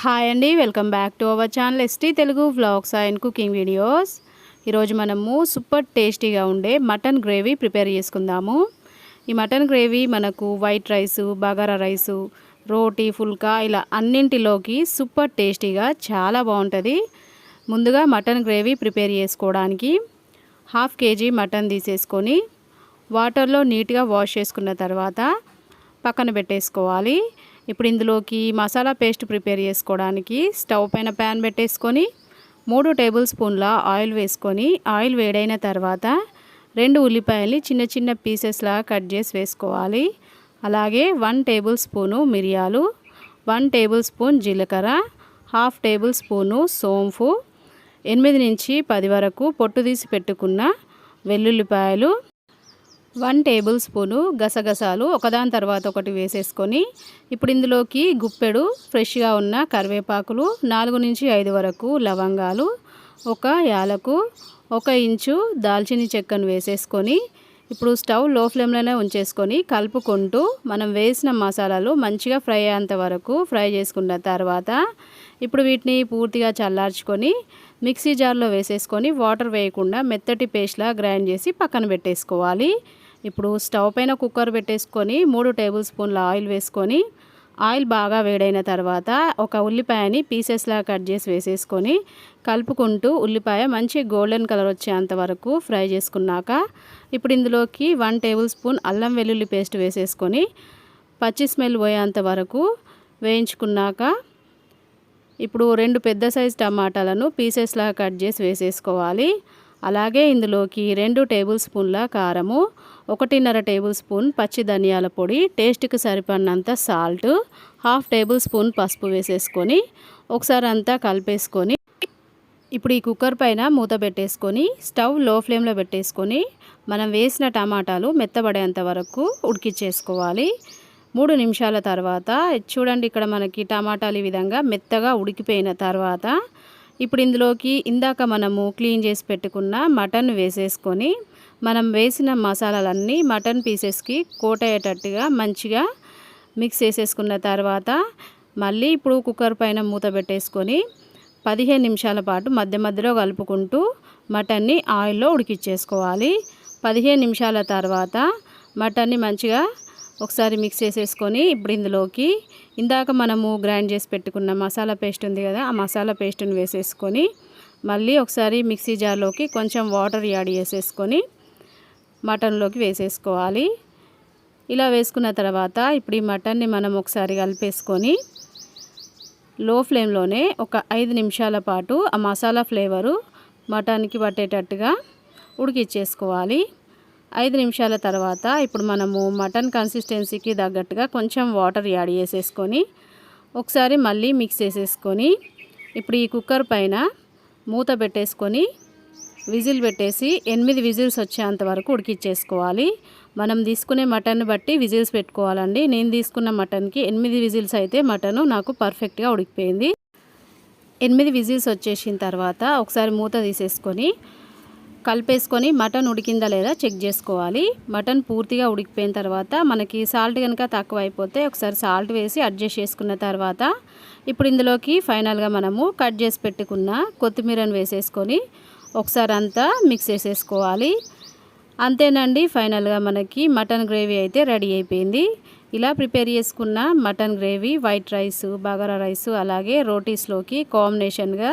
Hi అండి welcome back to our channel ST Telugu vlogs and cooking videos ఈరోజు మనము super టేస్టీగా ఉండే మటన్ గ్రేవీ ప్రిపేర్ చేసుకుందాము. ఈ మటన్ గ్రేవీ మనకు white rice bagara rice roti phulka ఇలా అన్నింటిలోకి సూపర్ టేస్టీగా చాలా బాగుంటుంది. ముందుగా మటన్ గ్రేవీ ప్రిపేర్ చేసుకోవడానికి హాఫ్ కేజీ మటన్ తీసేసుకొని వాటర్లో నీట్గా వాష్ చేసుకున్న తర్వాత పక్కన పెట్టేసుకోవాలి. ఇప్పుడు ఇందులోకి మసాలా పేస్ట్ ప్రిపేర్ చేసుకోవడానికి స్టవ్ పైన ప్యాన్ పెట్టేసుకొని మూడు టేబుల్ స్పూన్ల ఆయిల్ వేసుకొని ఆయిల్ వేడైన తర్వాత రెండు ఉల్లిపాయల్ని చిన్న చిన్న పీసెస్లా కట్ చేసి వేసుకోవాలి. అలాగే వన్ టేబుల్ స్పూను మిరియాలు వన్ టేబుల్ స్పూన్ జీలకర్ర హాఫ్ టేబుల్ స్పూను సోంపు ఎనిమిది నుంచి పది వరకు పొట్టు తీసి పెట్టుకున్న వెల్లుల్లిపాయలు వన్ టేబుల్ స్పూను గసగసాలు ఒకదాని తర్వాత ఒకటి వేసేసుకొని ఇప్పుడు ఇందులోకి గుప్పెడు ఫ్రెష్గా ఉన్న కరివేపాకులు నాలుగు నుంచి ఐదు వరకు లవంగాలు ఒక యాలకు ఒక ఇంచు దాల్చిన చెక్కను వేసేసుకొని ఇప్పుడు స్టవ్లో ఫ్లేమ్లోనే ఉంచేసుకొని కలుపుకుంటూ మనం వేసిన మసాలాలు మంచిగా ఫ్రై అయ్యేంత వరకు ఫ్రై చేసుకున్న తర్వాత ఇప్పుడు వీటిని పూర్తిగా చల్లార్చుకొని మిక్సీ జార్లో వేసేసుకొని వాటర్ వేయకుండా మెత్తటి పేస్ట్లా గ్రైండ్ చేసి పక్కన పెట్టేసుకోవాలి. ఇప్పుడు స్టవ్ పైన కుక్కర్ పెట్టేసుకొని మూడు టేబుల్ స్పూన్ల ఆయిల్ వేసుకొని ఆయిల్ బాగా వేడైన తర్వాత ఒక ఉల్లిపాయని పీసెస్లా కట్ చేసి వేసేసుకొని కలుపుకుంటూ ఉల్లిపాయ మంచి గోల్డెన్ కలర్ వచ్చేంత వరకు ఫ్రై చేసుకున్నాక ఇప్పుడు ఇందులోకి వన్ టేబుల్ స్పూన్ అల్లం వెల్లుల్లి పేస్ట్ వేసేసుకొని పచ్చి స్మెల్ పోయేంత వరకు వేయించుకున్నాక ఇప్పుడు రెండు పెద్ద సైజు టమాటాలను పీసెస్లా కట్ చేసి వేసేసుకోవాలి. అలాగే ఇందులోకి రెండు టేబుల్ స్పూన్ల కారము ఒకటిన్నర టేబుల్ స్పూన్ పచ్చి ధనియాల పొడి టేస్ట్కి సరిపడినంత సాల్ట్ హాఫ్ టేబుల్ స్పూన్ పసుపు వేసేసుకొని ఒకసారి అంతా కలిపేసుకొని ఇప్పుడు ఈ కుక్కర్ పైన మూత పెట్టేసుకొని స్టవ్లో ఫ్లేమ్లో పెట్టేసుకొని మనం వేసిన టమాటాలు మెత్తబడేంత వరకు ఉడికిచ్చేసుకోవాలి. మూడు నిమిషాల తర్వాత చూడండి ఇక్కడ మనకి టమాటాలు ఈ విధంగా మెత్తగా ఉడికిపోయిన తర్వాత ఇప్పుడు ఇందులోకి ఇందాక మనము క్లీన్ చేసి పెట్టుకున్న మటన్ వేసేసుకొని మనం వేసిన మసాలాలన్నీ మటన్ పీసెస్కి కోట్ అయ్యేటట్టుగా మంచిగా మిక్స్ చేసేసుకున్న తర్వాత మళ్ళీ ఇప్పుడు కుక్కర్ పైన మూత పెట్టేసుకొని పదిహేను నిమిషాల పాటు మధ్య మధ్యలో కలుపుకుంటూ మటన్ని ఆయిల్లో ఉడికిచ్చేసుకోవాలి. పదిహేను నిమిషాల తర్వాత మటన్ని మంచిగా ఒకసారి మిక్స్ చేసేసుకొని ఇప్పుడు ఇందులోకి ఇందాక మనము గ్రైండ్ చేసి పెట్టుకున్న మసాలా పేస్ట్ ఉంది కదా ఆ మసాలా పేస్ట్ని వేసేసుకొని మళ్ళీ ఒకసారి మిక్సీ జార్లోకి కొంచెం వాటర్ యాడ్ చేసేసుకొని మటన్లోకి వేసేసుకోవాలి. ఇలా వేసుకున్న తర్వాత ఇప్పుడు ఈ మటన్ని మనం ఒకసారి కలిపేసుకొని లో ఫ్లేమ్లోనే ఒక ఐదు నిమిషాల పాటు ఆ మసాలా ఫ్లేవరు మటన్కి పట్టేటట్టుగా ఉడికిచ్చేసుకోవాలి. ఐదు నిమిషాల తర్వాత ఇప్పుడు మనము మటన్ కన్సిస్టెన్సీకి తగ్గట్టుగా కొంచెం వాటర్ యాడ్ చేసేసుకొని ఒకసారి మళ్ళీ మిక్స్ చేసేసుకొని ఇప్పుడు ఈ కుక్కర్ పైన మూత పెట్టేసుకొని విజిల్ పెట్టేసి ఎనిమిది విజిల్స్ వచ్చేంత వరకు ఉడికిచ్చేసుకోవాలి. మనం తీసుకునే మటన్ బట్టి విజిల్స్ పెట్టుకోవాలండి. నేను తీసుకున్న మటన్కి ఎనిమిది విజిల్స్ అయితే మటను నాకు పర్ఫెక్ట్గా ఉడికిపోయింది. ఎనిమిది విజిల్స్ వచ్చేసిన తర్వాత ఒకసారి మూత తీసేసుకొని కలిపేసుకొని మటన్ ఉడికిందా లేదా చెక్ చేసుకోవాలి. మటన్ పూర్తిగా ఉడికిపోయిన తర్వాత మనకి సాల్ట్ కనుక తక్కువ అయిపోతే ఒకసారి సాల్ట్ వేసి అడ్జస్ట్ చేసుకున్న తర్వాత ఇప్పుడు ఇందులోకి ఫైనల్గా మనము కట్ చేసి పెట్టుకున్న కొత్తిమీరను వేసేసుకొని ఒకసారి అంతా మిక్స్ చేసేసుకోవాలి. అంతేనండి ఫైనల్గా మనకి మటన్ గ్రేవీ అయితే రెడీ అయిపోయింది. ఇలా ప్రిపేర్ చేసుకున్న mutton gravy white rice bagara rice అలాగే రోటీస్లోకి కాంబినేషన్గా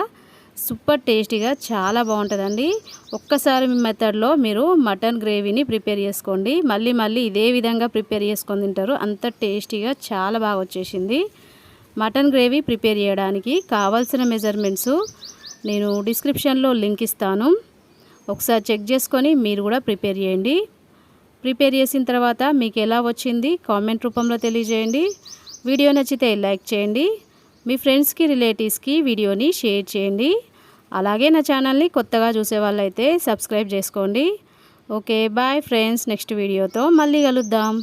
సూపర్ టేస్టీగా చాలా బాగుంటుందండి. ఒక్కసారి మీ మెథడ్లో మీరు మటన్ గ్రేవీని ప్రిపేర్ చేసుకోండి. మళ్ళీ మళ్ళీ ఇదే విధంగా ప్రిపేర్ చేసుకొని తింటారు. అంత టేస్టీగా చాలా బాగా వచ్చేసింది. మటన్ గ్రేవీ ప్రిపేర్ చేయడానికి కావాల్సిన మెజర్మెంట్స్ నేను డిస్క్రిప్షన్లో లింక్ ఇస్తాను. ఒకసారి చెక్ చేసుకొని మీరు కూడా ప్రిపేర్ చేయండి. ప్రిపేర్ చేసిన తర్వాత మీకు ఎలా వచ్చింది కామెంట్ రూపంలో తెలియజేయండి. వీడియో నచ్చితే లైక్ చేయండి. మీ ఫ్రెండ్స్కి రిలేటివ్స్కి వీడియోని షేర్ చేయండి. అలాగే నా ఛానల్ని కొత్తగా చూసే వాళ్ళైతే సబ్స్క్రైబ్ చేసుకోండి. Okay bye friends. నెక్స్ట్ వీడియోతో మళ్ళీ కలుద్దాం.